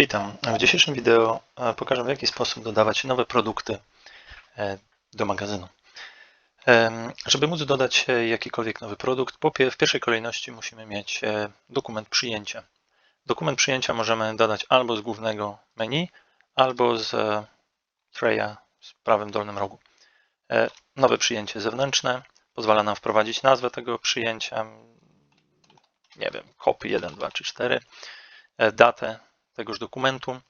Witam. W dzisiejszym wideo e, pokażę w jaki sposób dodawać nowe produkty e, do magazynu. Em, Żeby móc dodać e, jakikolwiek nowy produkt, w pierwszej kolejności musimy mieć e, dokument przyjęcia. Dokument przyjęcia możemy dodać albo z głównego menu, albo z e, traya w prawym dolnym rogu. E, Nowe przyjęcie zewnętrzne pozwala nam wprowadzić nazwę tego przyjęcia, nie wiem, copy 1, 2 czy 4, e, datę tegoż dokumentu.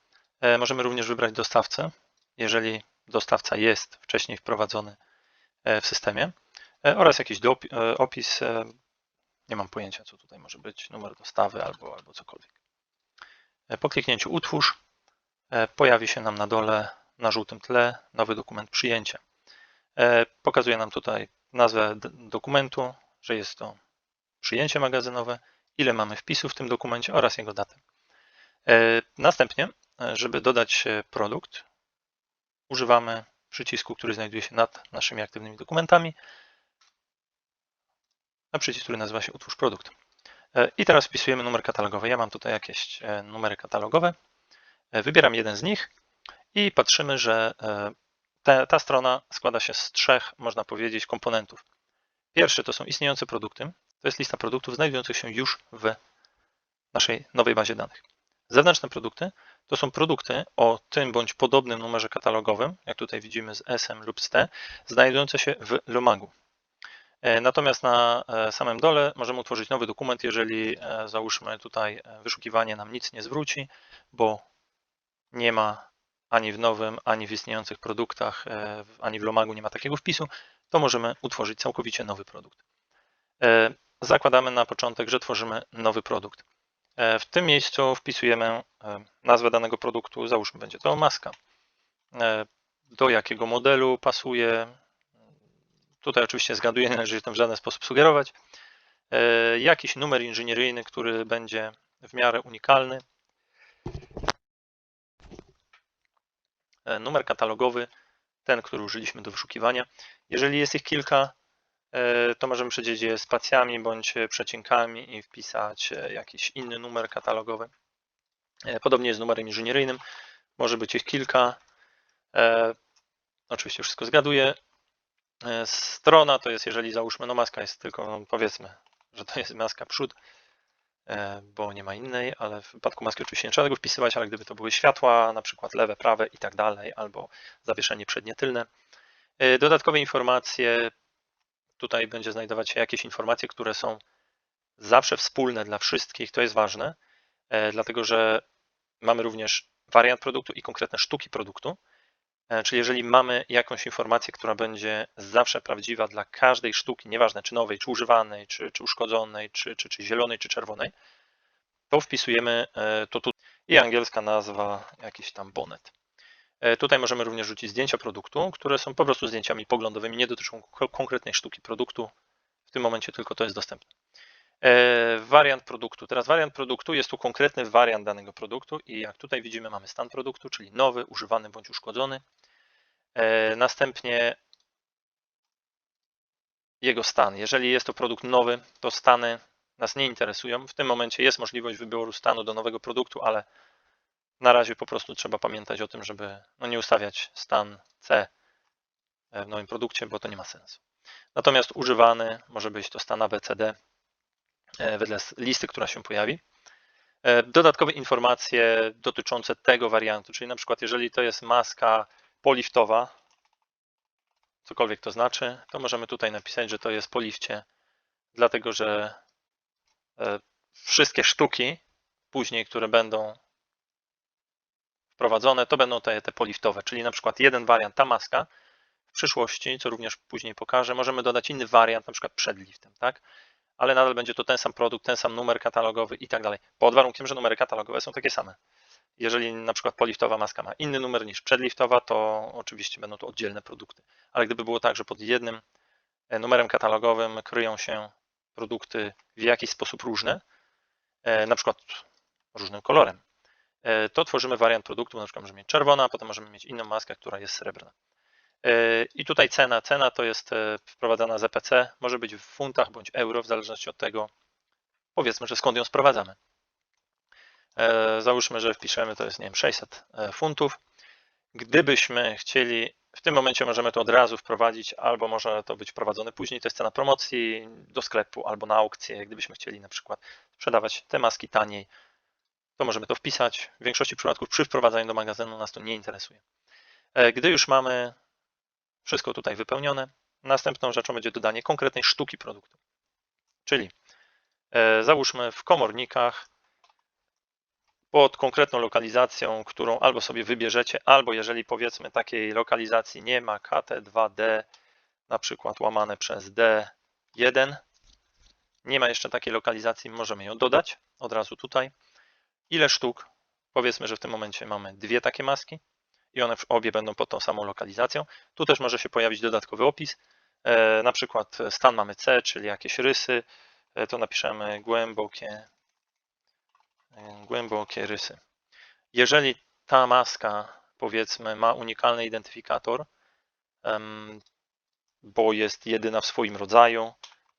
E, Możemy również wybrać dostawcę, jeżeli dostawca jest wcześniej wprowadzony e, w systemie e, oraz jakiś opis. Nie mam pojęcia, co tutaj może być, numer dostawy albo, albo cokolwiek. Po kliknięciu utwórz pojawi się nam na dole na żółtym tle nowy dokument przyjęcia. Pokazuje nam tutaj nazwę dokumentu, że jest to przyjęcie magazynowe, ile mamy wpisów w tym dokumencie oraz jego datę. E, Następnie, e, żeby dodać e, produkt, używamy przycisku, który znajduje się nad naszymi aktywnymi dokumentami, a przycisk, który nazywa się Utwórz produkt. I teraz wpisujemy numer katalogowy. Ja mam tutaj jakieś numery katalogowe. Wybieram jeden z nich i patrzymy, że ta, ta strona składa się z trzech, można powiedzieć, komponentów. Pierwszy to są istniejące produkty. To jest lista produktów znajdujących się już w naszej nowej bazie danych. Zewnętrzne produkty to są produkty o tym bądź podobnym numerze katalogowym, jak tutaj widzimy z SM lub z T, znajdujące się w Lomagu. E, Natomiast na e, samym dole możemy utworzyć nowy dokument, jeżeli e, załóżmy tutaj wyszukiwanie nam nic nie zwróci, bo nie ma ani w nowym, ani w istniejących produktach, ani w Lomagu nie ma takiego wpisu, to możemy utworzyć całkowicie nowy produkt. Zakładamy na początek, że tworzymy nowy produkt. E, W tym miejscu wpisujemy e, nazwę danego produktu, załóżmy będzie to maska. E, Do jakiego modelu pasuje. Tutaj oczywiście zgaduję, nie należy w żaden sposób sugerować. Jakiś numer inżynieryjny, który będzie w miarę unikalny. Numer katalogowy, ten, który użyliśmy do wyszukiwania. Jeżeli jest ich kilka, to możemy przedzielić je spacjami bądź przecinkami i wpisać e, jakiś inny numer katalogowy. E, Podobnie jest z numerem inżynieryjnym. Może być ich kilka. E, Oczywiście wszystko zgaduję. E, Strona to jest, jeżeli załóżmy, no maska jest tylko, no powiedzmy, że to jest maska przód, e, bo nie ma innej, ale w wypadku maski oczywiście nie trzeba tego wpisywać, ale gdyby to były światła, na przykład lewe, prawe i tak dalej, albo zawieszenie przednie, tylne. E, Dodatkowe informacje, tutaj będzie znajdować się jakieś informacje, które są zawsze wspólne dla wszystkich, to jest ważne, e, dlatego że mamy również wariant produktu i konkretne sztuki produktu. E, Czyli jeżeli mamy jakąś informację, która będzie zawsze prawdziwa dla każdej sztuki, nieważne czy nowej, czy używanej, czy, czy uszkodzonej, czy, czy, czy zielonej, czy czerwonej, to wpisujemy e, to tu i angielska nazwa jakiś tam bonnet. E, Tutaj możemy również rzucić zdjęcia produktu, które są po prostu zdjęciami poglądowymi, nie dotyczą ko- konkretnej sztuki produktu. W tym momencie tylko to jest dostępne. E, Wariant produktu. Teraz wariant produktu jest tu konkretny wariant danego produktu i jak tutaj widzimy mamy stan produktu, czyli nowy, używany bądź uszkodzony. E, Następnie jego stan. Jeżeli jest to produkt nowy, to stany nas nie interesują. W tym momencie jest możliwość wyboru stanu do nowego produktu, ale na razie po prostu trzeba pamiętać o tym, żeby no nie ustawiać stan C w nowym produkcie, bo to nie ma sensu. Natomiast używany może być to stan ABCD e, wedle listy, która się pojawi. E, Dodatkowe informacje dotyczące tego wariantu, czyli na przykład jeżeli to jest maska poliftowa, cokolwiek to znaczy, to możemy tutaj napisać, że to jest po lifcie, dlatego że e, wszystkie sztuki później, które będą wprowadzone, to będą te, te poliftowe, czyli na przykład jeden wariant, ta maska, w przyszłości, co również później pokażę, możemy dodać inny wariant, na przykład przed liftem, tak? Ale nadal będzie to ten sam produkt, ten sam numer katalogowy i tak dalej, pod warunkiem, że numery katalogowe są takie same. Jeżeli na przykład poliftowa maska ma inny numer niż przedliftowa, to oczywiście będą to oddzielne produkty. Ale gdyby było tak, że pod jednym e, numerem katalogowym kryją się produkty w jakiś sposób różne, e, na przykład różnym kolorem, to tworzymy wariant produktu, na przykład możemy mieć czerwona, a potem możemy mieć inną maskę, która jest srebrna. E, I tutaj cena. Cena to jest e, wprowadzana z EPC, może być w funtach bądź euro, w zależności od tego, powiedzmy, że skąd ją sprowadzamy. E, Załóżmy, że wpiszemy, to jest, nie wiem, 600 e, funtów. Gdybyśmy chcieli, w tym momencie możemy to od razu wprowadzić, albo może to być wprowadzone później, to jest cena promocji do sklepu albo na aukcję. Gdybyśmy chcieli na przykład sprzedawać te maski taniej, to możemy to wpisać. W większości przypadków przy wprowadzaniu do magazynu nas to nie interesuje. E, Gdy już mamy wszystko tutaj wypełnione, następną rzeczą będzie dodanie konkretnej sztuki produktu. Czyli e, załóżmy w komornikach pod konkretną lokalizacją, którą albo sobie wybierzecie, albo jeżeli powiedzmy takiej lokalizacji nie ma, KT2D na przykład łamane przez D1, nie ma jeszcze takiej lokalizacji, możemy ją dodać od razu tutaj. Ile sztuk? Powiedzmy, że w tym momencie mamy dwie takie maski i one obie będą pod tą samą lokalizacją. Tu też może się pojawić dodatkowy opis, e, na przykład stan mamy C, czyli jakieś rysy, e, to napiszemy głębokie głębokie rysy. Jeżeli ta maska, powiedzmy, ma unikalny identyfikator, bo jest jedyna w swoim rodzaju,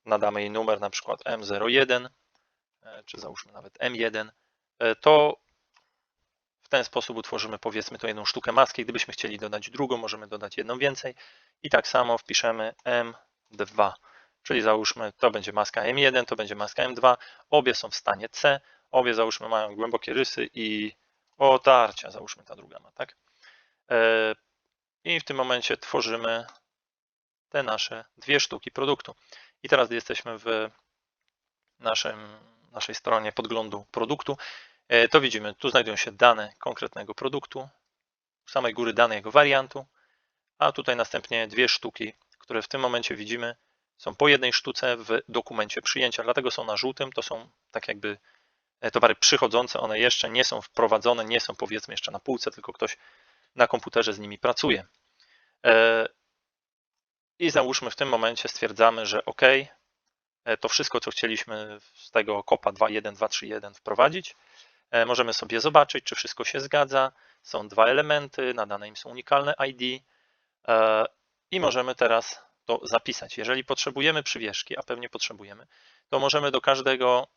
nadamy jej numer na przykład M01, e, czy załóżmy nawet M1, e, to w ten sposób utworzymy powiedzmy to jedną sztukę maski. Gdybyśmy chcieli dodać drugą, możemy dodać jedną więcej i tak samo wpiszemy M2, czyli załóżmy to będzie maska M1, to będzie maska M2, obie są w stanie C, Obie załóżmy mają głębokie rysy i otarcia, załóżmy ta druga ma, tak? E, I w tym momencie tworzymy te nasze dwie sztuki produktu. I teraz jesteśmy w naszym, naszej stronie podglądu produktu, e, to widzimy, tu znajdują się dane konkretnego produktu, u samej góry dane jego wariantu, a tutaj następnie dwie sztuki, które w tym momencie widzimy, są po jednej sztuce w dokumencie przyjęcia, dlatego są na żółtym, to są tak jakby E, towary przychodzące, one jeszcze nie są wprowadzone, nie są powiedzmy jeszcze na półce, tylko ktoś na komputerze z nimi pracuje. E, I załóżmy w tym momencie stwierdzamy, że OK, e, to wszystko, co chcieliśmy z tego kopa 2.1.2.3.1 wprowadzić, możemy sobie zobaczyć, czy wszystko się zgadza. Są dwa elementy, nadane im są unikalne ID i możemy teraz to zapisać. Jeżeli potrzebujemy przywieszki, a pewnie potrzebujemy, to możemy do każdego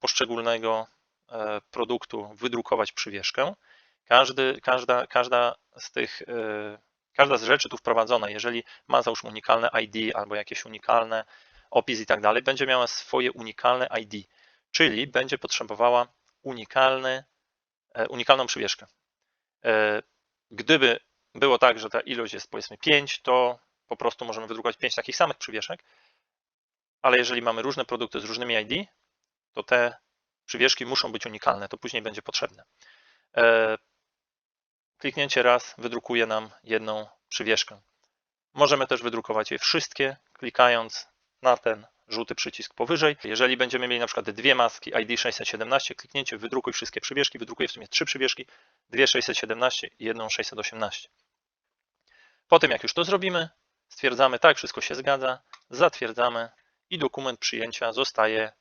poszczególnego e, produktu wydrukować przywieszkę. Każdy, każda, każda z tych, e, każda z rzeczy tu wprowadzona, jeżeli ma załóżmy unikalne ID albo jakieś unikalne opis i tak dalej, będzie miała swoje unikalne ID, czyli będzie potrzebowała unikalny, e, unikalną przywieszkę. Gdyby było tak, że ta ilość jest powiedzmy 5, to po prostu możemy wydrukować 5 takich samych przywieszek, ale jeżeli mamy różne produkty z różnymi ID, to te przywieszki muszą być unikalne, to później będzie potrzebne. E, kliknięcie raz wydrukuje nam jedną przywieszkę. Możemy też wydrukować je wszystkie, klikając na ten żółty przycisk powyżej. Jeżeli będziemy mieli na przykład dwie maski ID 617, kliknięcie wydrukuj wszystkie przywieszki, wydrukuje w sumie trzy przywieszki, dwie 617 i jedną 618. Po tym jak już to zrobimy, stwierdzamy tak, wszystko się zgadza, zatwierdzamy i dokument przyjęcia zostaje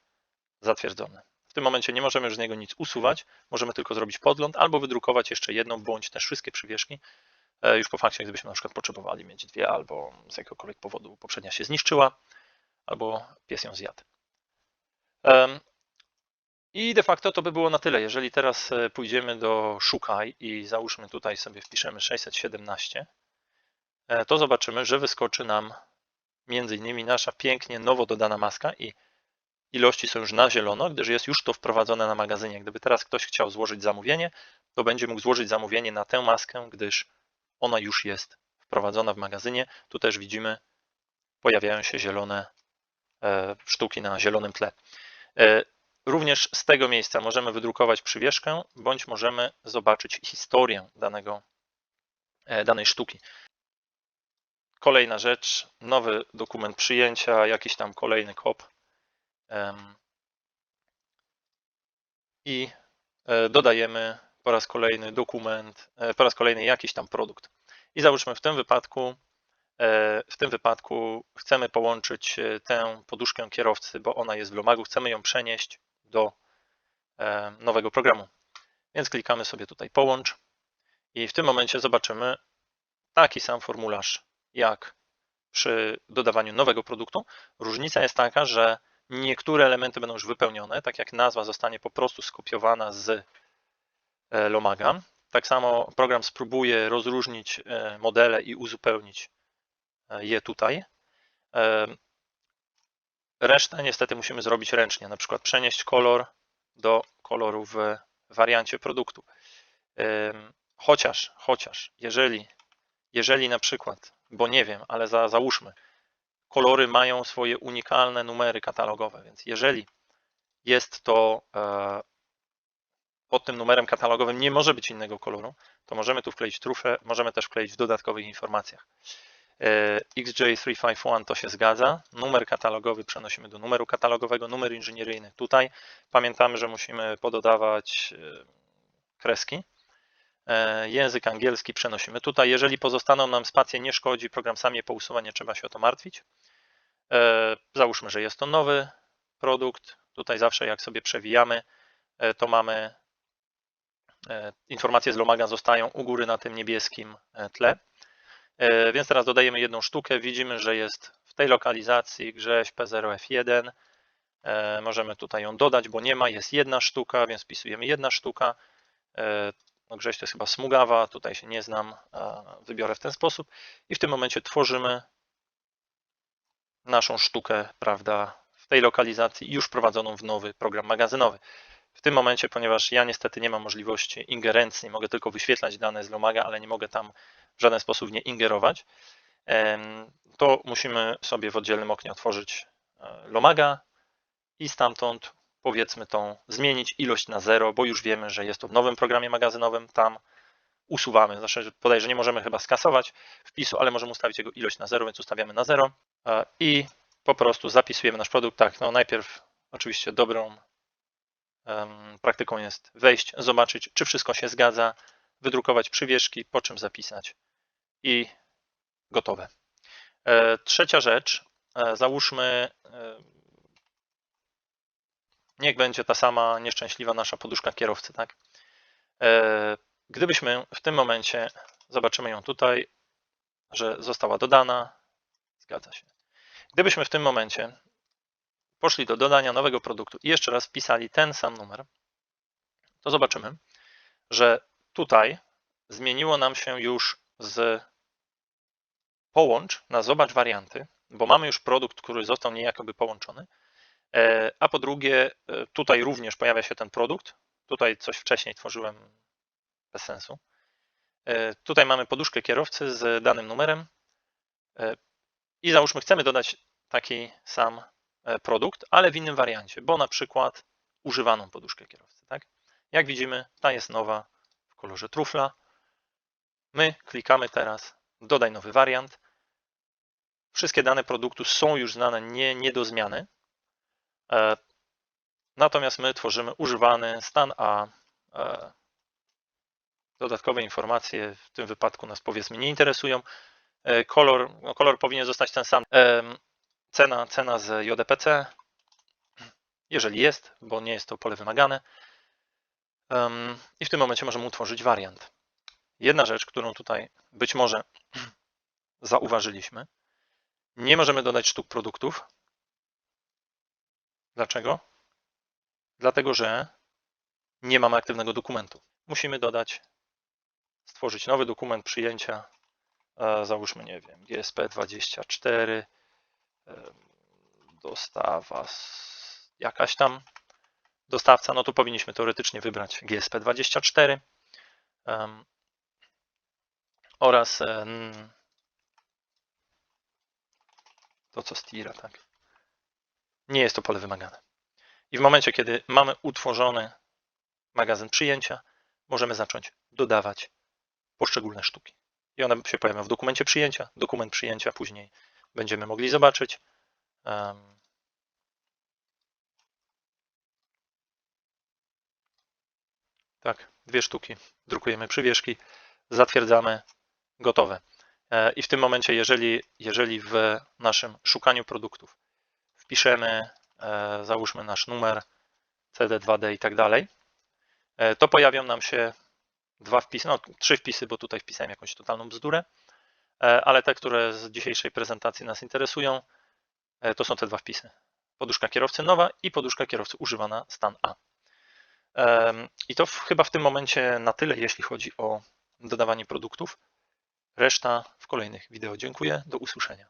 zatwierdzony. W tym momencie nie możemy już z niego nic usuwać, możemy tylko zrobić podgląd albo wydrukować jeszcze jedną bądź też wszystkie przywieszki e, już po fakcie, gdybyśmy na przykład potrzebowali mieć dwie albo z jakiegokolwiek powodu poprzednia się zniszczyła albo pies ją zjadł. I de facto to by było na tyle. Jeżeli teraz e, pójdziemy do szukaj i załóżmy tutaj sobie wpiszemy 617, e, to zobaczymy, że wyskoczy nam między innymi nasza pięknie nowo dodana maska i ilości są już na zielono, gdyż jest już to wprowadzone na magazynie. Gdyby teraz ktoś chciał złożyć zamówienie, to będzie mógł złożyć zamówienie na tę maskę, gdyż ona już jest wprowadzona w magazynie. Tu też widzimy, pojawiają się zielone sztuki na zielonym tle. E, również z tego miejsca możemy wydrukować przywieszkę, bądź możemy zobaczyć historię danego, e, danej sztuki. Kolejna rzecz, nowy dokument przyjęcia, jakiś tam kolejny kop i e, dodajemy po raz kolejny dokument, e, po raz kolejny jakiś tam produkt. I załóżmy w tym wypadku, e, w tym wypadku chcemy połączyć tę poduszkę kierowcy, bo ona jest w Lomagu, chcemy ją przenieść do nowego programu. Więc klikamy sobie tutaj połącz i w tym momencie zobaczymy taki sam formularz jak przy dodawaniu nowego produktu. Różnica jest taka, że Niektóre elementy będą już wypełnione, tak jak nazwa zostanie po prostu skopiowana z e, Lomaga. Tak samo program spróbuje rozróżnić e, modele i uzupełnić e, je tutaj. Resztę niestety musimy zrobić ręcznie, na przykład przenieść kolor do koloru w wariancie produktu. Chociaż, chociaż, jeżeli, jeżeli na przykład, bo nie wiem, ale za, załóżmy, kolory mają swoje unikalne numery katalogowe, więc jeżeli jest to e, pod tym numerem katalogowym nie może być innego koloru, to możemy tu wkleić trufę, możemy też wkleić w dodatkowych informacjach. E, XJ351 to się zgadza. Numer katalogowy przenosimy do numeru katalogowego, numer inżynieryjny tutaj. Pamiętamy, że musimy pododawać e, kreski. Język angielski przenosimy tutaj. Jeżeli pozostaną nam spacje, nie szkodzi, program sam je pousuwa, nie trzeba się o to martwić. Załóżmy, że jest to nowy produkt. Tutaj zawsze jak sobie przewijamy, to mamy E, informacje z Lomaga zostają u góry na tym niebieskim e, tle. E, więc teraz dodajemy jedną sztukę. Widzimy, że jest w tej lokalizacji grześ P0F1. Możemy tutaj ją dodać, bo nie ma, jest jedna sztuka, więc wpisujemy jedna sztuka. No grześ to jest chyba smugawa, tutaj się nie znam, wybiorę w ten sposób i w tym momencie tworzymy naszą sztukę, prawda, w tej lokalizacji już prowadzoną w nowy program magazynowy. W tym momencie, ponieważ ja niestety nie mam możliwości ingerencji, mogę tylko wyświetlać dane z Lomaga, ale nie mogę tam w żaden sposób nie ingerować, to musimy sobie w oddzielnym oknie otworzyć e, Lomaga i stamtąd powiedzmy tą zmienić ilość na zero, bo już wiemy, że jest to w nowym programie magazynowym, tam usuwamy, znaczy podaję, że nie możemy chyba skasować wpisu, ale możemy ustawić jego ilość na zero, więc ustawiamy na zero e, i po prostu zapisujemy nasz produkt. Tak, no najpierw oczywiście dobrą Praktyką jest wejść, zobaczyć, czy wszystko się zgadza, wydrukować przywieszki, po czym zapisać i gotowe. E, trzecia rzecz, e, załóżmy, e, niech będzie ta sama nieszczęśliwa nasza poduszka kierowcy, tak? Gdybyśmy w tym momencie, zobaczymy ją tutaj, że została dodana, zgadza się. Gdybyśmy w tym momencie poszli do dodania nowego produktu i jeszcze raz wpisali ten sam numer, to zobaczymy, że tutaj zmieniło nam się już z połącz na zobacz warianty, bo mamy już produkt, który został niejakoby połączony, e, a po drugie e, tutaj również pojawia się ten produkt, tutaj coś wcześniej tworzyłem bez sensu. E, tutaj mamy poduszkę kierowcy z danym numerem i załóżmy chcemy dodać taki sam produkt, ale w innym wariancie, bo na przykład używaną poduszkę kierowcy. Tak? Jak widzimy, ta jest nowa w kolorze trufla. My klikamy teraz dodaj nowy wariant. Wszystkie dane produktu są już znane, nie, nie do zmiany. E, natomiast my tworzymy używany stan A. E, dodatkowe informacje w tym wypadku nas powiedzmy nie interesują. Kolor, no kolor powinien zostać ten sam cena, cena z JDPC, jeżeli jest, bo nie jest to pole wymagane. I w tym momencie możemy utworzyć wariant. Jedna rzecz, którą tutaj być może zauważyliśmy, nie możemy dodać sztuk produktów. Dlaczego? Dlatego, że nie mamy aktywnego dokumentu. Musimy dodać, stworzyć nowy dokument przyjęcia, e, załóżmy, nie wiem, GSP24, dostawa jakaś tam dostawca, no to powinniśmy teoretycznie wybrać GSP24 oraz to co stira, tak. Nie jest to pole wymagane. I w momencie, kiedy mamy utworzony magazyn przyjęcia, możemy zacząć dodawać poszczególne sztuki. I one się pojawią w dokumencie przyjęcia. Dokument przyjęcia później będziemy mogli zobaczyć. Tak, dwie sztuki. Drukujemy przywieszki, zatwierdzamy, gotowe. E, I w tym momencie, jeżeli, jeżeli w naszym szukaniu produktów wpiszemy, e, załóżmy nasz numer CD2D i tak dalej, e, to pojawią nam się dwa wpisy, no trzy wpisy, bo tutaj wpisałem jakąś totalną bzdurę. Ale te, które z dzisiejszej prezentacji nas interesują, to są te dwa wpisy. Poduszka kierowcy nowa i poduszka kierowcy używana stan A. I to w, chyba w tym momencie na tyle, jeśli chodzi o dodawanie produktów. Reszta w kolejnych wideo. Dziękuję, do usłyszenia.